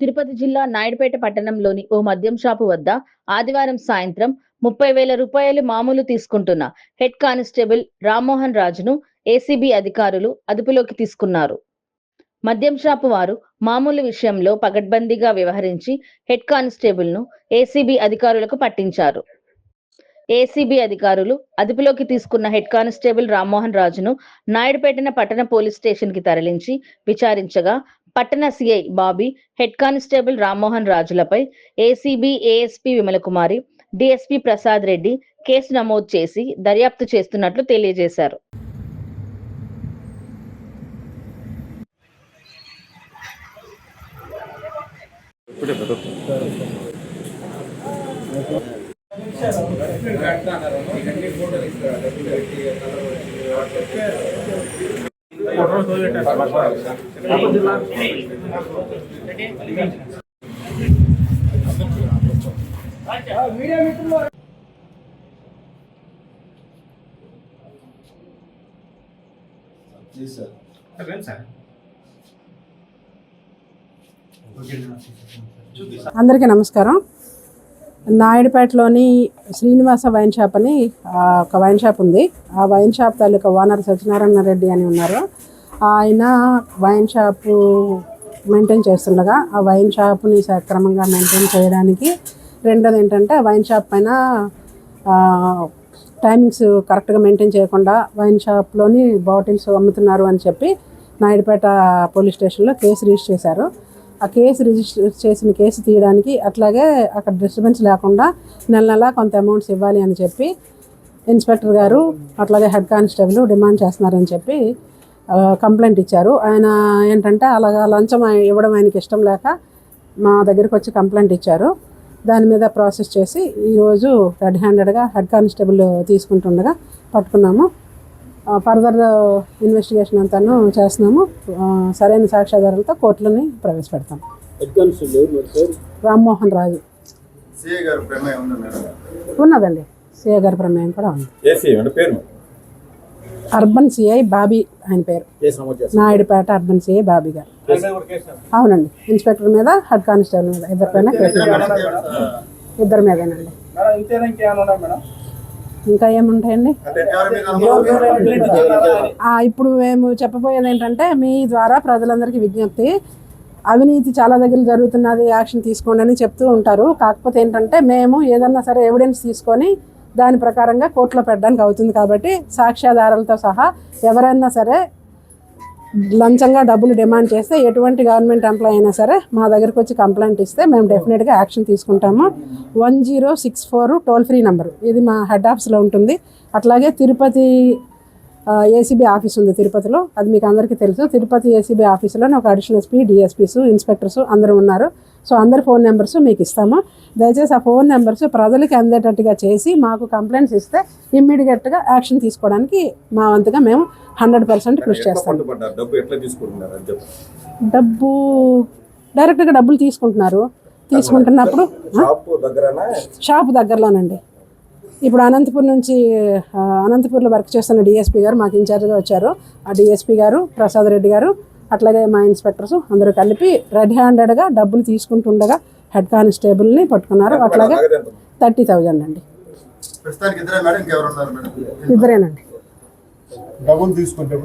తిరుపతి జిల్లా నాయుడుపేట పట్టణంలోని ఓ మద్యం షాపు వద్ద ఆదివారం సాయంత్రం ముప్పై వేల రూపాయలు మామూలు తీసుకుంటున్న హెడ్ కానిస్టేబుల్ రామ్మోహన్ రాజును ఏసీబీ అధికారులు అదుపులోకి తీసుకున్నారు. మద్యం షాపు వారు మామూలు విషయంలో పగడ్బందీగా వ్యవహరించి హెడ్ కానిస్టేబుల్ను ఏసీబీ అధికారులకు పట్టించారు. ఏసీబీ అధికారులు అదుపులోకి తీసుకున్న హెడ్ కానిస్టేబుల్ రామ్మోహన్ రాజును నాయుడుపేటన పట్టణ పోలీస్ స్టేషన్కి తరలించి విచారించగా పట్టణ CI Bobby head constable Rammohan రాజులపై ACB ASP Vimalakumari DSP Prasad Reddy case నమోదు చేసి దర్యాప్తు చేస్తున్నట్లు తెలియజేశారు. सर సార్ అందరికీ నమస్కారం. నాయుడుపేటలోని శ్రీనివాస వైన్ షాప్ అని ఒక వైన్ షాప్ ఉంది. ఆ వైన్ షాప్ తాలూకా ఓనర్ సత్యనారాయణ రెడ్డి అని ఉన్నారు. ఆయన వైన్ షాపు మెయింటైన్ చేస్తుండగా ఆ వైన్ షాప్ని సక్రమంగా మెయింటైన్ చేయడానికి రెండోది ఏంటంటే వైన్ షాప్ పైన టైమింగ్స్ కరెక్ట్గా మెయింటైన్ చేయకుండా వైన్ షాప్లోని బాటిల్స్ అమ్ముతున్నారు అని చెప్పి నాయుడుపేట పోలీస్ స్టేషన్లో కేసు రిజిస్టర్ చేశారు. ఆ కేసు రిజిస్టర్ చేసిన కేసు తీయడానికి అట్లాగే అక్కడ డిస్టర్బెన్స్ లేకుండా నెల నెల కొంత అమౌంట్స్ ఇవ్వాలి అని చెప్పి ఇన్స్పెక్టర్ గారు అట్లాగే హెడ్ కానిస్టేబుల్ డిమాండ్ చేస్తున్నారని చెప్పి కంప్లైంట్ ఇచ్చారు. ఆయన ఏంటంటే అలాగా లంచం ఇవ్వడం ఆయనకి ఇష్టం లేక మా దగ్గరికి వచ్చి కంప్లైంట్ ఇచ్చారు. దాని మీద ప్రాసెస్ చేసి ఈరోజు రెడ్ హ్యాండెడ్గా హెడ్ కానిస్టేబుల్ తీసుకుంటుండగా పట్టుకున్నాము. ఫర్దర్ ఇన్వెస్టిగేషన్ అంతాను చేస్తున్నాము. సరైన సాక్ష్యాధారాలతో కోర్టులోని ప్రవేశపెడతాం. రామ్మోహన్ రాజు. సిఏ ఉన్నదండి. సిఐ గారి ప్రమేయం కూడా ఉంది. ఏసీ అంటే పేరు అర్బన్ సిఐ బాబీ ఆయన పేరు. నాయుడుపేట అర్బన్ సిఐ బాబీ గారు. అవునండి. ఇన్స్పెక్టర్ మీద హెడ్ కానిస్టేబుల్ మీద ఇద్దరి పైన ఇద్దరి మీదేనండి. ఇంకా ఏముంటాయండి? ఇప్పుడు మేము చెప్పబోయేది ఏంటంటే మీ ద్వారా ప్రజలందరికీ విజ్ఞప్తి అవినీతి చాలా దగ్గర జరుగుతున్నది యాక్షన్ తీసుకోండి అని చెప్తూ ఉంటారు. కాకపోతే ఏంటంటే మేము ఏదన్నా సరే ఎవిడెన్స్ తీసుకొని దాని ప్రకారంగా కోర్టులో పెట్టడానికి అవుతుంది కాబట్టి సాక్ష్యాధారాలతో సహా ఎవరైనా సరే లంచంగా డబ్బులు డిమాండ్ చేస్తే ఎటువంటి గవర్నమెంట్ ఎంప్లాయ్ అయినా సరే మా దగ్గరకు వచ్చి కంప్లైంట్ ఇస్తే మేము డెఫినెట్గా యాక్షన్ తీసుకుంటాము. One zero six four toll free number. ఇది మా హెడ్ ఆఫీస్లో ఉంటుంది. అట్లాగే తిరుపతి ఏసీబీ ఆఫీస్ ఉంది తిరుపతిలో. అది మీకు అందరికీ తెలుసు. తిరుపతి ఏసీబీ ఆఫీసులో ఒక అడిషనల్ ఎస్పీ డిఎస్పీస్ ఇన్స్పెక్టర్స్ అందరూ ఉన్నారు. సో అందరి ఫోన్ నెంబర్స్ మీకు ఇస్తాము. దయచేసి ఆ ఫోన్ నెంబర్స్ ప్రజలకి అందేటట్టుగా చేసి మాకు కంప్లైంట్స్ ఇస్తే ఇమ్మీడియట్గా యాక్షన్ తీసుకోవడానికి మా వంతుగా మేము హండ్రెడ్ పర్సెంట్ కృషి చేస్తాం డబ్బు డైరెక్ట్గా డబ్బులు తీసుకుంటున్నారు. తీసుకుంటున్నప్పుడు షాప్ దగ్గరలోనండి. ఇప్పుడు అనంతపూర్ నుంచి అనంతపూర్లో వర్క్ చేస్తున్న డిఎస్పీ గారు మాకు ఇన్ఛార్జ్గా వచ్చారు. ఆ డిఎస్పీ గారు ప్రసాద్ రెడ్డి గారు అట్లాగే మా ఇన్స్పెక్టర్స్ అందరూ కలిపి రెడ్ హ్యాండెడ్గా డబ్బులు తీసుకుంటుండగా హెడ్ కానిస్టేబుల్ని పట్టుకున్నారు. అట్లాగే? థర్టీ థౌజండ్ అండి. ఇద్దరేనండి. డబ్బులు తీసుకుంటే